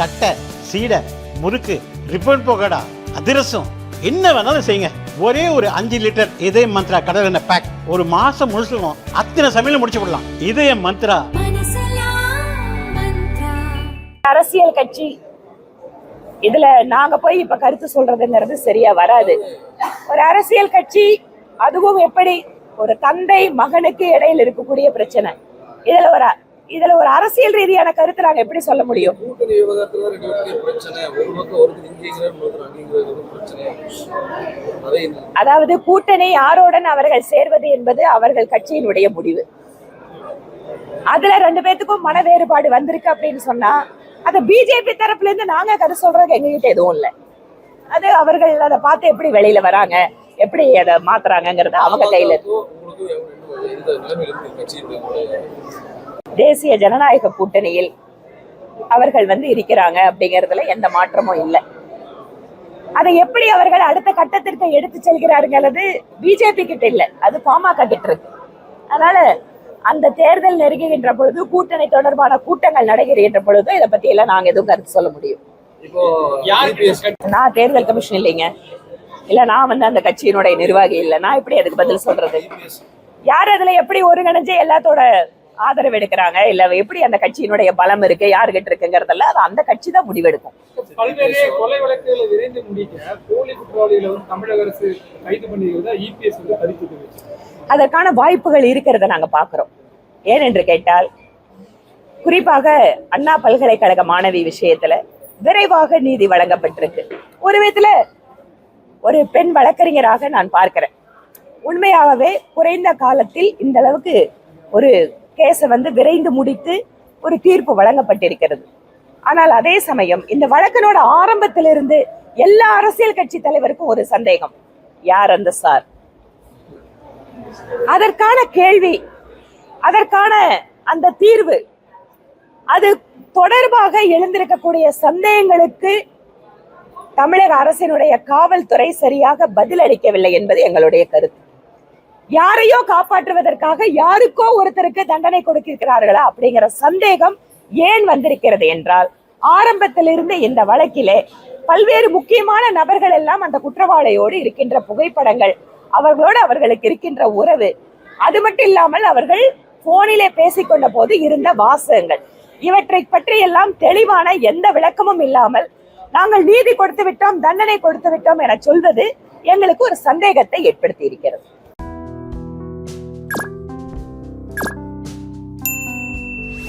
தட்டை சீடை முறுக்கு ரிப்பன் போகடா அதிரசம். என்ன வேணாலும் செய்யுங்க. ஒரே ஒரு அஞ்சு லிட்டர் இதய மந்த்ரா கடல் எண்ணெய் பேக் ஒரு மாசம் முழுசுக்கும் அத்தனை சமையல முடிச்சு விடலாம். இதய மந்த்ரா. அரசியல் கட்சி. இதுல நாங்க போய் இப்ப கருத்து சொல்றதுங்கிறது சரியா வராது. ஒரு அரசியல் கட்சி அதுவும் எப்படி? ஒரு தந்தை மகனுக்கு இடையில் இருக்கக்கூடிய பிரச்சனை. இதுல ஒரு இதுல ஒரு அரசியல் ரீதியான கருத்து நாங்க எப்படி சொல்ல முடியும்? அதாவது கூட்டணி யாருடன் அவர்கள் சேர்வது என்பது அவர்கள் கட்சியினுடைய முடிவு. அதுல ரெண்டு பேத்துக்கும் மன வேறுபாடு வந்திருக்கு அப்படின்னு சொன்னா அது பிஜேபி தரப்புல இருந்து நாங்க கருத்து சொல்றது எங்ககிட்ட எதுவும் இல்லை. அது அவர்கள் அதை பார்த்து எப்படி வெளியில வராங்க எப்படி அதை மாத்துறாங்கங்கிறது அவங்க கையில தேசிய ஜனநாயக கூட்டணியில் அவர்கள் வந்து இருக்கிறாங்க அப்படிங்கறதுல எந்த மாற்றமும் இல்லை. அதை எப்படி அவர்கள் அடுத்த கட்டத்திற்கு எடுத்து செல்கிறாருங்கிறது பிஜேபி கிட்ட இல்ல அது பாமக கிட்ட இருக்கு. அதனால அந்த தேர்தல் நெருங்குகின்ற பொழுது கூட்டணி தொடர்பான கூட்டங்கள் நடைபெறுகின்ற பொழுது இதை பத்தி எல்லாம் நாங்க எதுவும் கருத்து சொல்ல முடியும். நான் தேர்தல் கமிஷன் இல்லைங்க. இல்ல நான் வந்து அந்த கட்சியினுடைய நிர்வாகி இல்ல. நான் எப்படி அதுக்கு பதில் சொல்றது? யார் அதுல எப்படி ஒருங்கிணைஞ்சு எல்லாத்தோட ஆதரவு எடுக்கிறாங்க இல்ல எப்படி அந்த கட்சியினுடைய பலம் இருக்கு? யாருகிட்ட இருக்குங்கிறதெல்லாம் அது அந்த கட்சி தான் முடிவெடுக்கும். பல்வேறு கொலை வழக்குகளை விரைந்து முடிக்க போலி குற்றவாளிகளை வந்து தமிழக அரசு கைது பண்ணியிருந்தா இபிஎஸ் வந்து பதிப்பு தெரிவிச்சு அதற்கான வாய்ப்புகள் இருக்கிறத நாங்க பாக்குறோம் ஏனென்று கேட்டால் குறிப்பாக அண்ணா பல்கலைக்கழக மாணவி விஷயத்துல விரைவாக நீதி வழங்கப்பட்டிருக்கு. ஒரு விதத்துல ஒரு பெண் வழக்கறிஞராக நான் பார்க்கிறேன். உண்மையாகவே குறைந்த காலத்தில் இந்த அளவுக்கு ஒரு கேஸை வந்து விரைந்து முடித்து ஒரு தீர்ப்பு வழங்கப்பட்டிருக்கிறது. ஆனால் அதே சமயம் இந்த வழக்கினோட ஆரம்பத்திலிருந்து எல்லா அரசியல் கட்சி தலைவருக்கும் ஒரு சந்தேகம். யார் அந்த சார்? அதற்கான கேள்வி அதற்கான அந்த தீர்வு அது தொடர்பாக எழுந்திருக்கக்கூடிய சந்தேகங்களுக்கு தமிழக அரசினுடைய காவல்துறை சரியாக பதிலளிக்கவில்லை என்பது எங்களுடைய கருத்து. யாரையோ காப்பாற்றுவதற்காக யாருக்கோ ஒருத்தருக்கு தண்டனை கொடுக்கிறார்களா அப்படிங்கிற சந்தேகம் ஏன் வந்திருக்கிறது என்றால் ஆரம்பத்திலிருந்து இந்த வழக்கிலே பல்வேறு முக்கியமான நபர்கள் எல்லாம் அந்த குற்றவாளியோடு இருக்கின்ற புகைப்படங்கள் அவர்களோடு அவர்களுக்கு இருக்கின்ற உறவு அது மட்டும் இல்லாமல் அவர்கள் போனிலே பேசிக்கொண்ட போது இருந்த வாசகங்கள். இவற்றை பற்றி எல்லாம் தெளிவான எந்த விளக்கமும் இல்லாமல் நாங்கள் நீதி கொடுத்து விட்டோம் தண்டனை கொடுத்து விட்டோம் என சொல்வது எங்களுக்கு ஒரு சந்தேகத்தை ஏற்படுத்தி இருக்கிறது.